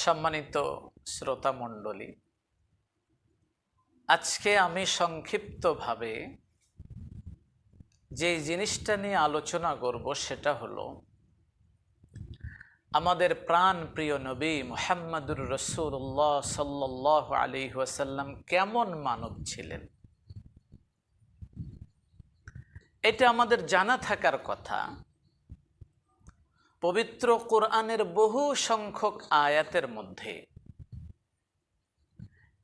সম্মানিত শ্রোতা মণ্ডলী আজকে আমি সংক্ষিপ্তভাবে যে জিনিসটা নিয়ে আলোচনা করব সেটা হলো, আমাদের প্রাণ প্রিয় নবী মোহাম্মদুর রসুল্লাহ সাল্লাহ আলী ওয়াসাল্লাম কেমন মানব ছিলেন? এটা আমাদের জানা থাকার কথা। পবিত্র কোরআনের বহু সংখ্যক আয়াতের মধ্যে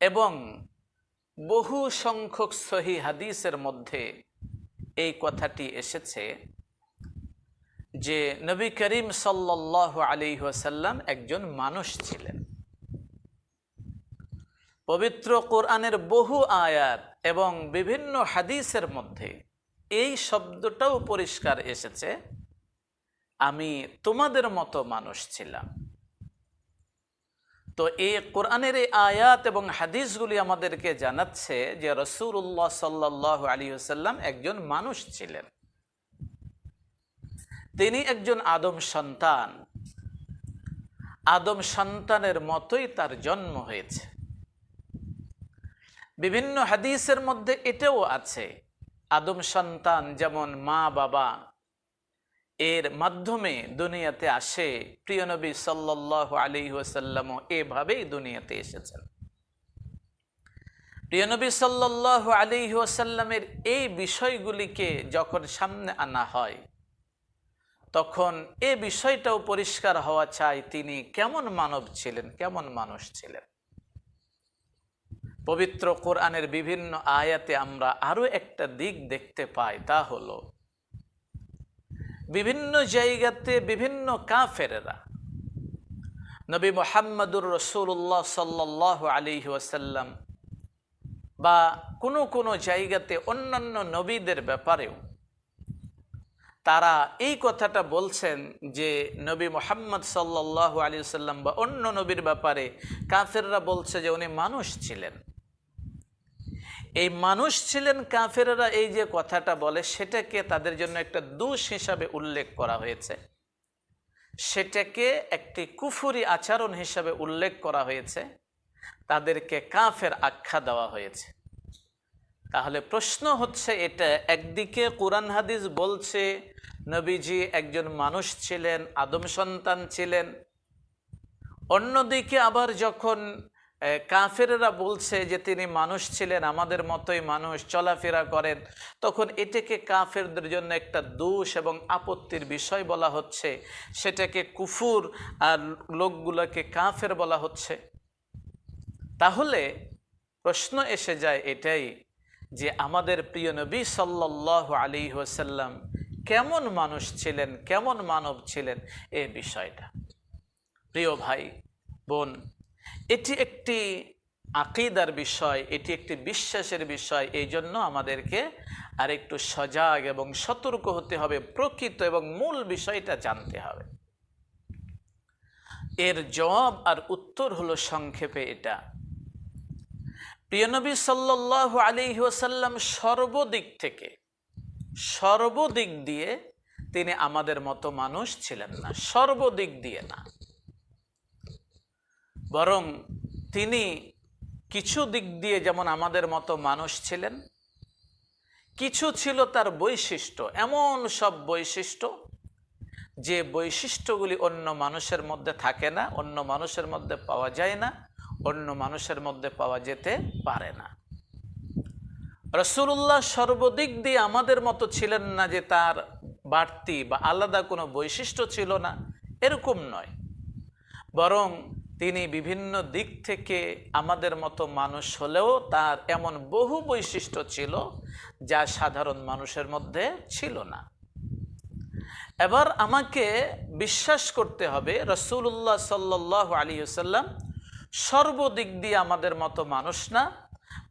এবং বহু সংখ্যক সহি হাদিসের মধ্যে এই কথাটি এসেছে যে নবী করিম সাল্লাহ আলী ওসাল্লাম একজন মানুষ ছিলেন। পবিত্র কোরআনের বহু আয়াত এবং বিভিন্ন হাদিসের মধ্যে এই শব্দটাও পরিষ্কার এসেছে আমি তোমাদের মতো মানুষ ছিলাম। তো এই কোরআনের এই আয়াত এবং হাদিসগুলি আমাদেরকে জানাচ্ছে যে রসুল্লাহ সাল্লাহ আলী সাল্লাম একজন মানুষ ছিলেন। তিনি একজন আদম সন্তান। আদম সন্তানের মতোই তার জন্ম হয়েছে। বিভিন্ন হাদিসের মধ্যে এটাও আছে, আদম সন্তান যেমন মা বাবা এর মাধ্যমে দুনিয়াতে আসে। প্রিয় নবী সাল্লাহ আলী ওসাল্লামও এভাবেই দুনিয়াতে এসেছেন। প্রিয় নবী সাল্লাহ আলী ওসাল্লামের এই বিষয়গুলিকে যখন সামনে আনা হয়, তখন এ বিষয়টাও পরিষ্কার হওয়া চাই তিনি কেমন মানব ছিলেন, কেমন মানুষ ছিলেন। পবিত্র কোরআনের বিভিন্ন আয়াতে আমরা আরও একটা দিক দেখতে পাই, তা হলো বিভিন্ন জায়গাতে বিভিন্ন কাফেরেরা নবী মোহাম্মদুর রসুল্লাহ সাল্লাহ আলী ওয়াসাল্লাম বা কোনো কোনো জায়গাতে অন্যান্য নবীদের ব্যাপারেও তারা এই কথাটা বলছেন যে নবী মোহাম্মদ সাল্লাহ আলী সাল্লাম বা অন্য নবীর ব্যাপারে কাফেররা বলছে যে উনি মানুষ ছিলেন। এই মানুষ ছিলেন কাফেরেরা এই যে কথাটা বলে, সেটাকে তাদের জন্য একটা দোষ হিসাবে উল্লেখ করা হয়েছে। সেটাকে একটি কুফুরি আচরণ হিসাবে উল্লেখ করা হয়েছে। তাদেরকে কাফের আখ্যা দেওয়া হয়েছে। তাহলে প্রশ্ন হচ্ছে এটা, একদিকে কোরআন হাদিস বলছে, নবীজি একজন মানুষ ছিলেন, আদম সন্তান ছিলেন। অন্যদিকে আবার যখন কাফেরেরা বলছে যে তিনি মানুষ ছিলেন, আমাদের মতোই মানুষ, চলাফেরা করেন। তখন এটাকে কাফেরদের জন্য একটা দোষ এবং আপত্তির বিষয় বলা হচ্ছে। সেটাকে কুফুর আর লোকগুলোকে কাফের বলা হচ্ছে। তাহলে প্রশ্ন এসে যায় এটাই যে আমাদের প্রিয় নবী সাল্লাহ আলী ওসাল্লাম কেমন মানুষ ছিলেন, কেমন মানব ছিলেন এ বিষয়টা। প্রিয় ভাই, বোন এটি একটি আকিদার বিষয়, এটি একটি বিশ্বাসের বিষয়। এই জন্য আমাদেরকে আর একটু সজাগ এবং সতর্ক হতে হবে, প্রকৃত এবং মূল বিষয়টা জানতে হবে। এর জবাব আর উত্তর হলো সংক্ষেপে এটা। প্রিয়নবী সাল্লাহ আলী সর্বদিক থেকে, সর্বদিক দিয়ে তিনি আমাদের মতো মানুষ ছিলেন না, সর্বদিক দিয়ে না। বরং তিনি কিছু দিক দিয়ে যেমন আমাদের মতো মানুষ ছিলেন, কিছু ছিল তার বৈশিষ্ট্য, এমন সব বৈশিষ্ট্য যে বৈশিষ্ট্যগুলি অন্য মানুষের মধ্যে থাকে না, অন্য মানুষের মধ্যে পাওয়া যায় না, অন্য মানুষের মধ্যে পাওয়া যেতে পারে না। রসুল্লাহ সর্বদিক দিয়ে আমাদের মতো ছিলেন না যে তার বাড়তি বা আলাদা কোনো বৈশিষ্ট্য ছিল না, এরকম নয়। বরং তিনি বিভিন্ন দিক থেকে আমাদের মতো মানুষ হলেও তার এমন বহু বৈশিষ্ট্য ছিল যা সাধারণ মানুষের মধ্যে ছিল না। এবার আমাকে বিশ্বাস করতে হবে রসুল্লাহ সাল্লাহ আলী সাল্লাম সর্বদিক দিয়ে আমাদের মতো মানুষ না,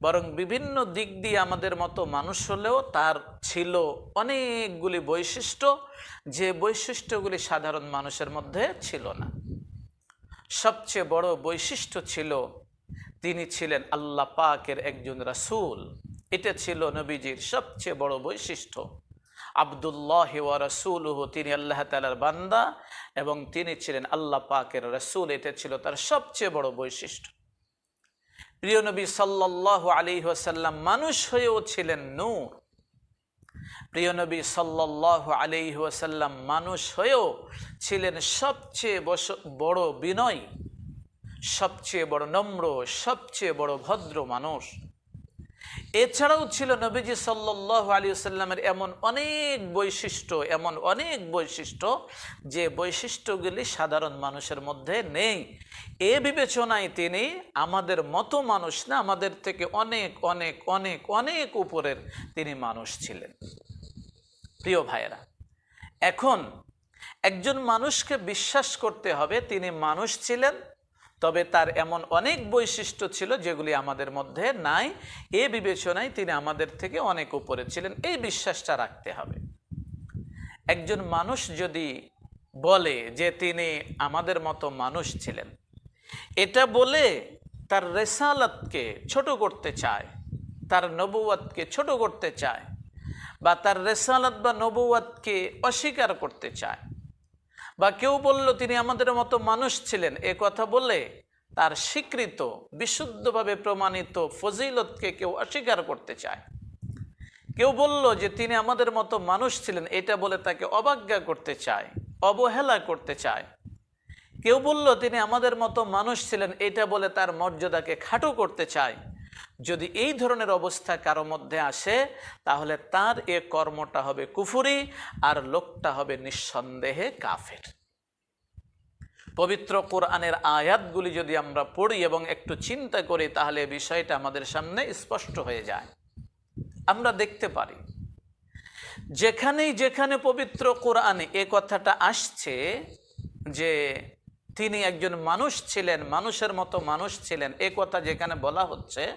বরং বিভিন্ন দিক দিয়ে আমাদের মতো মানুষ হলেও তার ছিল অনেকগুলি বৈশিষ্ট্য, যে বৈশিষ্ট্যগুলি সাধারণ মানুষের মধ্যে ছিল না। সবচেয়ে বড় বৈশিষ্ট্য ছিল তিনি ছিলেন আল্লাহ পাকের একজন রাসুল। এটা ছিল নবীজির সবচেয়ে বড় বৈশিষ্ট্য। আবদুল্লাহ রসুলহ, তিনি আল্লাহ তালার বান্দা এবং তিনি ছিলেন আল্লাহ পাকের রসুল, এটা ছিল তার সবচেয়ে বড় বৈশিষ্ট্য। প্রিয় নবী সাল্লাহ আলী ওয়াসাল্লাম মানুষ হয়েও ছিলেন নূর। প্রিয় নবী সাল্লাহ আলি ওয়াসাল্লাম মানুষ হয়েও ছিলেন সবচেয়ে বড় বিনয়, সবচেয়ে বড় নম্র, সবচেয়ে বড় ভদ্র মানুষ। এছাড়াও ছিল নবীজি সাল্লাহ আলী সাল্লামের এমন অনেক বৈশিষ্ট্য, এমন অনেক বৈশিষ্ট্য যে বৈশিষ্ট্যগুলি সাধারণ মানুষের মধ্যে নেই। এ বিবেচনায় তিনি আমাদের মতো মানুষ না, আমাদের থেকে অনেক অনেক অনেক অনেক উপরের তিনি মানুষ ছিলেন। প্রিয় ভাইয়েরা, এখন একজন মানুষকে বিশ্বাস করতে হবে তিনি মানুষ ছিলেন তবে তার এমন অনেক বৈশিষ্ট্য ছিল যেগুলি আমাদের মধ্যে নাই। এ বিবেচনায় তিনি আমাদের থেকে অনেক উপরে ছিলেন। এই বিশ্বাসটা রাখতে হবে। একজন মানুষ যদি বলে যে তিনি আমাদের মতো মানুষ ছিলেন, এটা বলে তার রেসালাতকে ছোট করতে চায়, তার নবুয়াতকে ছোট করতে চায় বা তার রেসালাত বা নবুয়াতকে অস্বীকার করতে চায় বা কেউ বলল, তিনি আমাদের মতো মানুষ ছিলেন। এ কথা বলে তার স্বীকৃত, বিশুদ্ধভাবে প্রমাণিত ফজিলতকে কেউ অস্বীকার করতে চায়। কেউ বলল যে, তিনি আমাদের মতো মানুষ ছিলেন। এটা বলে তাকে অবজ্ঞা করতে চায়, অবহেলা করতে চায়। কেউ বলল, তিনি আমাদের মতো মানুষ ছিলেন। এটা বলে তার মর্যাদাকে খাটো করতে চায়। যদি এই ধরনের অবস্থা কারও মধ্যে আসে, তাহলে তার এ কর্মটা হবে কুফুরি আর লোকটা হবে নিঃসন্দেহে কাফের। পবিত্র কোরআনের আয়াতগুলি যদি আমরা পড়ি এবং একটু চিন্তা করি, তাহলে বিষয়টা আমাদের সামনে স্পষ্ট হয়ে যায়। আমরা দেখতে পারি, যেখানেই যেখানে পবিত্র কোরআনে এ কথাটা আসছে যে তিনি একজন মানুষ ছিলেন, মানুষের মতো মানুষ ছিলেন। এ কথা যেখানে বলা হচ্ছে,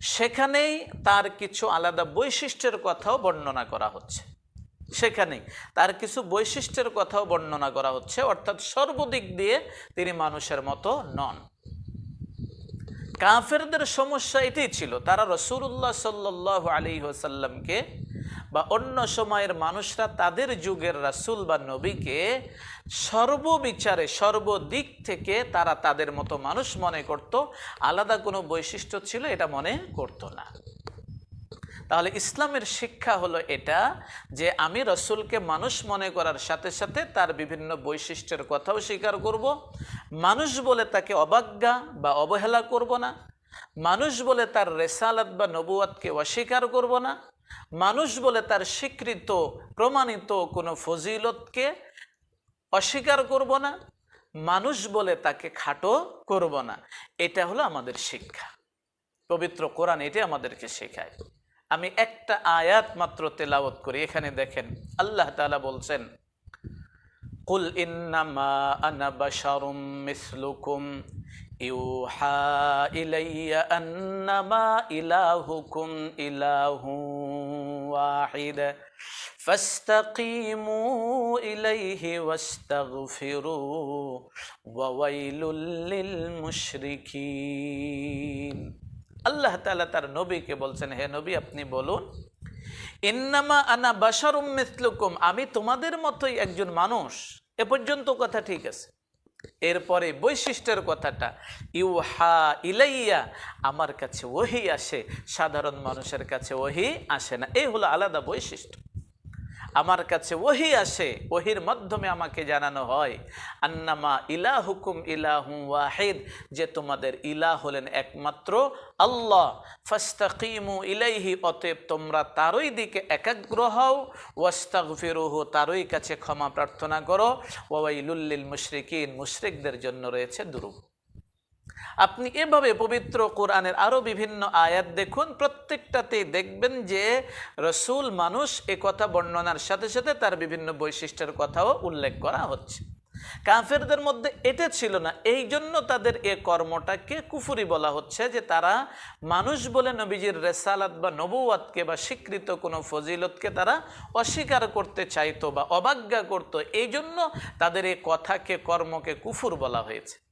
সেখানেই তার কিছু আলাদা বৈশিষ্ট্যের কথাও বর্ণনা করা হচ্ছে। সেখানেই তার কিছু বৈশিষ্ট্যের কথাও বর্ণনা করা হচ্ছে, অর্থাৎ সর্বদিক দিয়ে তিনি মানুষের মতো নন। কাফেরদের সমস্যা এটাই ছিল, তারা রসুল্লাহ সাল্লাহ আলী ওসাল্লামকে বা অন্য সময়ের মানুষরা তাদের যুগের রাসূল বা নবীকে সর্ববিচারে, সর্বদিক থেকে তারা তাদের মতো মানুষ মনে করত। আলাদা কোনো বৈশিষ্ট্য ছিল, এটা মনে করত না। তাহলে ইসলামের শিক্ষা হলো এটা যে আমি রসুলকে মানুষ মনে করার সাথে সাথে তার বিভিন্ন বৈশিষ্ট্যের কথাও স্বীকার করব। মানুষ বলে তাকে অবজ্ঞা বা অবহেলা করব না। মানুষ বলে তার রেসালাত বা নবুয়াতকে অস্বীকার করব না। মানুষ বলে তার স্বীকৃত, প্রমাণিত কোনো ফজিলতকে অস্বীকার করব না, মানুষ বলে তাকে খাটো করব না। এটা হলো আমাদের শিক্ষা। পবিত্র কোরআন এটি আমাদেরকে শেখায়। আমি একটা আয়াত মাত্র তেলাওয়াত করি, এখানে দেখেন আল্লাহ তালা বলছেন, কুল ইন্নামা মিসলুকুম, ইউহা ইলাইয়া আন্নামা ইলাহুকুম ইলাহু ওয়াহিদ فاستقيموا إليه واستغفروا وويل للمشركين আল্লাহ তাআলা তার নবীকে বলছেন হে নবী আপনি বলুন ইন্নামা আনা বাশারুম মিসলুকুম আমি তোমাদের মতোই একজন মানুষ এ পর্যন্ত কথা ঠিক আছে এরপরে বৈশিষ্ট্যের কথাটা ইউহা ইলাইয়া আমার কাছে ওহি আসে সাধারণ মানুষের কাছে ওহি আসে না এই হলো আলাদা বৈশিষ্ট্য আমার কাছে ওহি আসে, ওহির মাধ্যমে আমাকে জানানো হয়, আন্নামা ইলা হুকুম ইলাহু ওয়াহিদ, যে তোমাদের ইলা হলেন একমাত্র আল্লাহ। ফাস্তাকিমু ইলাইহি, অতএব তোমরা তারই দিকে একাগ্র হও। ওয়াস্তাগফিরুহু, তারই কাছে ক্ষমা প্রার্থনা করো। ওয়াইলুল্লিল মুশরিকিন, মুশরিকদের জন্য রয়েছে দুরূপ আপনি এভাবে পবিত্র কোরআনের আরও বিভিন্ন আয়াত দেখুন প্রত্যেকটাতে দেখবেন যে রসুল মানুষ এ কথা বর্ণনার সাথে সাথে তার বিভিন্ন বৈশিষ্ট্যের কথাও উল্লেখ করা হচ্ছে। কাফেরদের মধ্যে এটা ছিল না এই জন্য তাদের এ কর্মটাকে কুফুরি বলা হচ্ছে যে তারা মানুষ বলে নবীজির রেসালাত বা নবুয়াতকে বা স্বীকৃত কোনো ফজিলতকে তারা অস্বীকার করতে চাইতো বা অবজ্ঞা করত এই জন্য তাদের এ কথাকে, কর্মকে কুফুর বলা হয়েছে।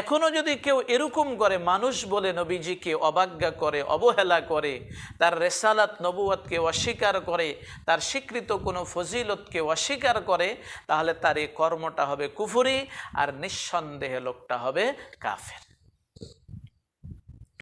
এখনও যদি কেউ এরকম করে মানুষ বলে নবীজিকে অবাজ্ঞা করে, অবহেলা করে, তার রেসালাত নবুয়াতকে অস্বীকার করে, তার স্বীকৃত কোনো ফজিলতকে অস্বীকার করে, তাহলে তার এই কর্মটা হবে কুফুরি আর নিঃসন্দেহে লোকটা হবে কাফের।